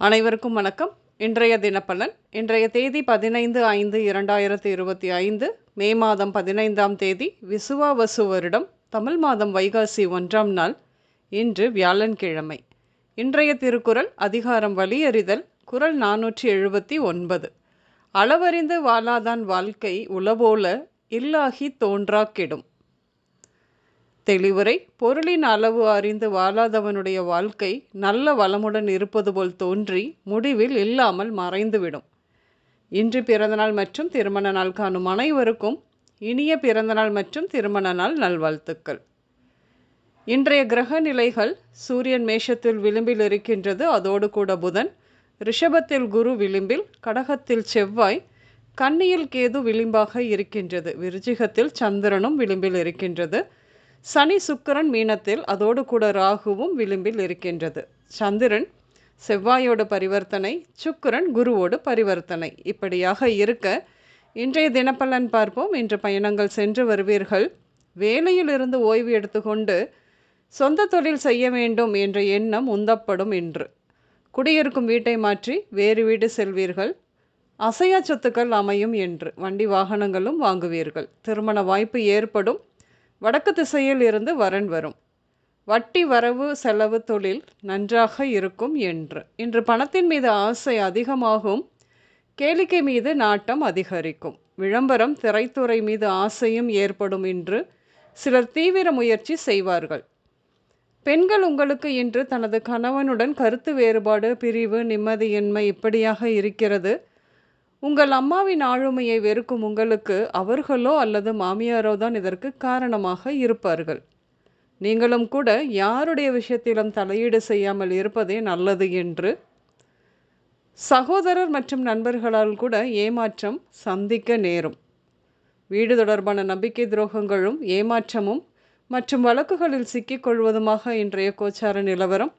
அனைவருக்கும் வணக்கம். இன்றைய தினப்பலன் இன்றைய தேதி பதினைந்து ஐந்து இரண்டாயிரத்தி இருபத்தி ஐந்து மே மாதம் பதினைந்தாம் தேதி விசுவாவசு வருடம் தமிழ் மாதம் வைகாசி ஒன்றாம் நாள் இன்று வியாழன்கிழமை. இன்றைய திருக்குறள் அதிகாரம் வலியறிதல் குறள் நானூற்றி எழுபத்தி ஒன்பது. அளவறிந்து வாழாதான் வாழ்க்கை உளவோல இல்லாகி தோன்றா கெடும் தெளிவுரை பொருளின் அளவு அறிந்து வாழாதவனுடைய வாழ்க்கை நல்ல வளமுடன் இருப்பது போல் தோன்றி முடிவில் இல்லாமல் மறைந்துவிடும். இன்று பிறந்தநாள் மற்றும் திருமண நாள் காணும் அனைவருக்கும் இனிய பிறந்தநாள் மற்றும் திருமண நாள் நல்வாழ்த்துக்கள். இன்றைய கிரக நிலைகள் சூரியன் மேஷத்தில் விளிம்பில் இருக்கின்றது அதோடு கூட புதன். ரிஷபத்தில் குரு விளிம்பில் கடகத்தில் செவ்வாய். கன்னியில் கேது விளிம்பாக இருக்கின்றது விருச்சிகத்தில் சந்திரனும் விளிம்பில் இருக்கின்றது. சனி சுக்கரன் மீனத்தில் அதோடு கூட ராகுவும் விளிம்பில் இருக்கின்றது. சந்திரன் செவ்வாயோடு பரிவர்த்தனை சுக்கரன் குருவோடு பரிவர்த்தனை இப்படியாக இருக்க இன்றைய தினப்பலன் பார்ப்போம். இன்று பயணங்கள் சென்று வருவீர்கள். வேலையிலிருந்து ஓய்வு எடுத்துக்கொண்டு சொந்த தொழில் செய்ய வேண்டும் என்ற எண்ணம் உந்தப்படும் என்று குடியிருக்கும் வீட்டை மாற்றி வேறு வீடு செல்வீர்கள். அசையா சொத்துக்கள் அமையும் என்று வண்டி வாகனங்களும் வாங்குவீர்கள். திருமண வாய்ப்பு ஏற்படும். வடக்கு திசையில் இருந்து வரன் வரும். வட்டி வரவு செலவு தொழில் நன்றாக இருக்கும் என்று. இன்று பணத்தின் மீது ஆசை அதிகமாகும். கேளிக்கை மீது நாட்டம் அதிகரிக்கும். விளம்பரம் திரைத்துறை மீது ஆசையும் ஏற்படும் என்று சிலர் தீவிர முயற்சி செய்வார்கள். பெண்கள் உங்களுக்கு இன்று தனது கணவனுடன் கருத்து வேறுபாடு பிரிவு நிம்மதியின்மை இப்படியாக இருக்கிறது. உங்கள் அம்மாவின் ஆளுமையை வெறுக்கும் உங்களுக்கு அவர்களோ அல்லது மாமியாரோ தான் இதற்கு காரணமாக இருப்பார்கள். நீங்களும் கூட யாருடைய விஷயத்திலும் தலையீடு செய்யாமல் இருப்பதே நல்லது என்று சகோதரர் மற்றும் நண்பர்களால் கூட ஏமாற்றம் சந்திக்க நேரும். வீடு தொடர்பான நம்பிக்கை துரோகங்களும் ஏமாற்றமும் மற்றும் வழக்குகளில் சிக்கிக்கொள்வதுமாக இன்றைய கோச்சார நிலவரம்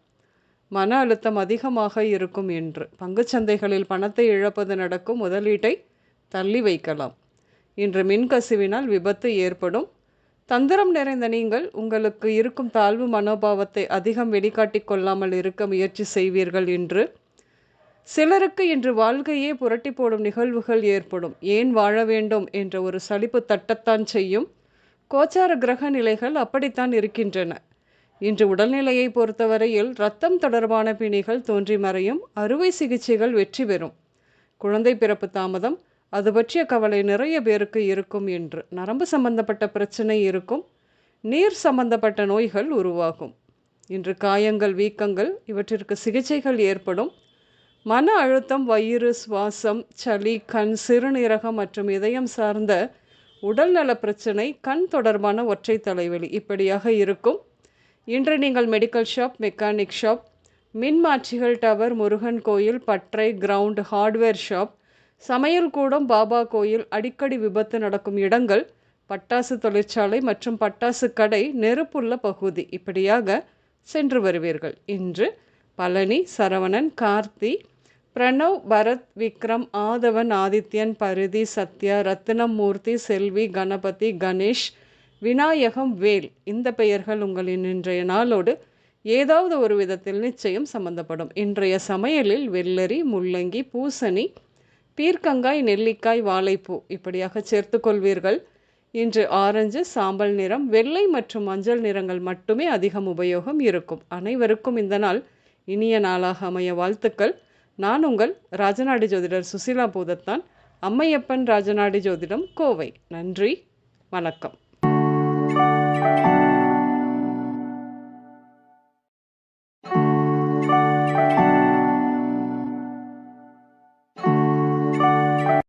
மன அழுத்தம் அதிகமாக இருக்கும் என்று. பங்குச்சந்தைகளில் பணத்தை இழப்பது நடக்கும். முதலீட்டை தள்ளி வைக்கலாம். இன்று மின்கசிவினால் விபத்து ஏற்படும். தந்திரம் நிறைந்த நீங்கள் உங்களுக்கு இருக்கும் தாழ்வு மனோபாவத்தை அதிகம் வெளிக்காட்டி கொள்ளாமல் இருக்க முயற்சி செய்வீர்கள் என்று. சிலருக்கு இன்று வாழ்க்கையே புரட்டி போடும் நிகழ்வுகள் ஏற்படும். ஏன் வாழ வேண்டும் என்ற ஒரு சலிப்பு தட்டத்தான் செய்யும். கோச்சார கிரக நிலைகள் அப்படித்தான் இருக்கின்றன. இன்று உடல்நிலையை பொறுத்தவரையில் இரத்தம் தொடர்பான பிணிகள் தோன்றி மறையும் அறுவை சிகிச்சைகள் வெற்றி பெறும். குழந்தை பிறப்பு தாமதம் அது பற்றிய கவலை நிறைய பேருக்கு இருக்கும் என்று நரம்பு சம்பந்தப்பட்ட பிரச்சனை இருக்கும் நீர் சம்பந்தப்பட்ட நோய்கள் உருவாகும். இன்று காயங்கள் வீக்கங்கள் இவற்றிற்கு சிகிச்சைகள் ஏற்படும். மன அழுத்தம் வயிறு சுவாசம் சளி கண் சிறுநீரகம் மற்றும் இதயம் சார்ந்த உடல்நல பிரச்சனை கண் தொடர்பான ஒற்றை தலைவலி இப்படியாக இருக்கும். இன்று நீங்கள் மெடிக்கல் ஷாப் மெக்கானிக் ஷாப் மின்மாற்றிகள் டவர் முருகன் கோயில் பற்றை கிரவுண்ட் ஹார்ட்வேர் ஷாப் சமையல் கூடம் பாபா கோயில் அடிக்கடி விபத்து நடக்கும் இடங்கள் பட்டாசு தொழிற்சாலை மற்றும் பட்டாசு கடை நெருப்புள்ள பகுதி. இப்படியாக சென்று வருவீர்கள். இன்று பழனி சரவணன் கார்த்தி பிரணவ் பரத் விக்ரம் ஆதவன் ஆதித்யன் பருதி சத்யா ரத்னமூர்த்தி செல்வி கணபதி கணேஷ் விநாயகம் வேல். இந்த பெயர்கள் உங்களின் இன்றைய நாளோடு ஏதாவது ஒரு விதத்தில் நிச்சயம் சம்பந்தப்படும். இன்றைய சமையலில் வெள்ளரி முள்ளங்கி பூசணி பீர்க்கங்காய் நெல்லிக்காய் வாழைப்பூ இப்படியாக சேர்த்து கொள்வீர்கள். இன்று ஆரஞ்சு சாம்பல் நிறம் வெள்ளை மற்றும் மஞ்சள் நிறங்கள் மட்டுமே அதிகம் உபயோகம் இருக்கும். அனைவருக்கும் இந்த நாள் இனிய நாளாக அமைய வாழ்த்துக்கள். நான் உங்கள் ராஜநாடி ஜோதிடர் சுசிலா பூதத்தான். அம்மையப்பன் ராஜநாடி ஜோதிடம் கோவை. நன்றி வணக்கம்.